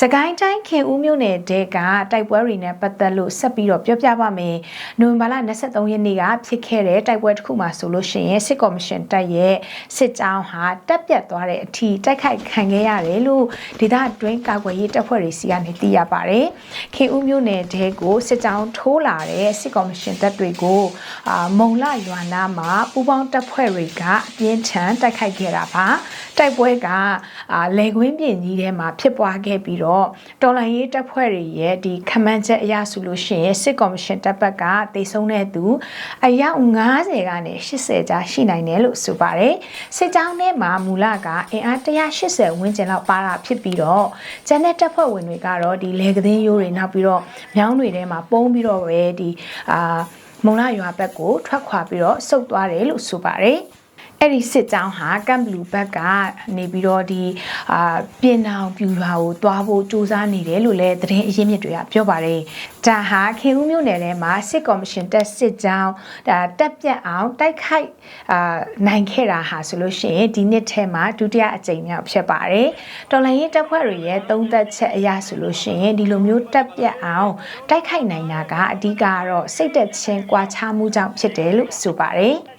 စကိုင်းတိုင်းခင်ဦးမြို့နယ်တဲကတိုက်ပွဲတွေနဲ့ပတ်သက်လို့ဆက်ပြီးတော့ပြောပြပါမယ်။နိုဝင်ဘာလ23ရက်နေ့ကဖြစ်ခဲ့တဲ့တိုက်ပွဲတစ်ခုမှာဆိုလို့ရှိရင်စစ်ကော်မရှင်တပ်ရဲ့စစ်ကြောင်းဟာတက်ပြတ်သွားတဲ့အထိတိုက်ခိုက်ခံခဲ့ရတယ်လို့ဒေသအတွင်းကာကွယ်ရေးတပ်ဖွဲ့တွေစီကနေသိရပါတယ်။ခင်ဦးမြို့နယ်တဲကိုစစ်ကြောင်းထိုးလာတဲ့စစ်ကော်မရှင်တပ်တွေကိုအာမုံလရွာနာမှာပူးပေါင်းတပ်ဖွဲ့တွေကအပြင်းထန်တိုက်ခိုက်ခဲ့တာပါ။တိုက်ပွဲကအာလေကွင်းပြင်ကြီးထဲမှာဖြစ်ပွားခဲ့ပြီးတော့တော်လိုင်းရေးတပ်ဖွဲ့တွေရဲ့ဒီခမန်းချက်အရဆိုလို့ရှိရင်စစ်ကော်မရှင်တပ်ဘက်ကတိတ်ဆုံးတဲ့သူအယောက်90ကနေ80ကြားရှိနိုင်တယ်လို့ဆိုပါတယ်စစ်ကြောင်းထဲမှာမူလကအင်အား180ဝန်းကျင်လောက်ပါတာဖြစ်ပြီးတော့ကျန်တဲ့တပ်ဖွဲ့ဝင်တွေကတော့ဒီလေကသင်းရိုးတွေနောက်ပြီးတော့မြောင်းတွေထဲမှာပုံးပြီးတော့ပဲဒီအာမုံလာရွာဘက်ကိုထွက်ခွာပြီးတော့စုပ်သွားတယ်လို့ဆိုပါတယ် အဲ့ဒီစစ်ကြောင်းဟာကမ်ဘလူဘက်ကနေပြီးတော့ဒီအာပြင်အောင်ပြူရွာကိုတွားဖို့စူးစမ်းနေတယ်လို့လည်းသတင်းအရင်းမြစ်တွေကပြောပါတယ်။ဒါဟာခင်ဦးမြို့နယ်ထဲမှာစစ်ကော်မရှင်တက်စစ်ကြောင်းဒါတက်ပြတ်အောင်တိုက်ခိုက်အာနိုင်ခဲ့တာဟာဆိုလို့ရှိရင်ဒီနှစ်ထဲမှာဒုတိယအကြိမ်မြောက်ဖြစ်ပါတယ်။တော်လိုင်းရေးတပ်ဖွဲ့တွေရဲ့သုံးသက်ချက်အရဆိုလို့ရှိရင်ဒီလိုမျိုးတက်ပြတ်အောင်တိုက်ခိုက်နိုင်တာကအဓိကကတော့စိတ်သက်ချင်းကြွားချမှုကြောင့်ဖြစ်တယ်လို့ဆိုပါတယ်။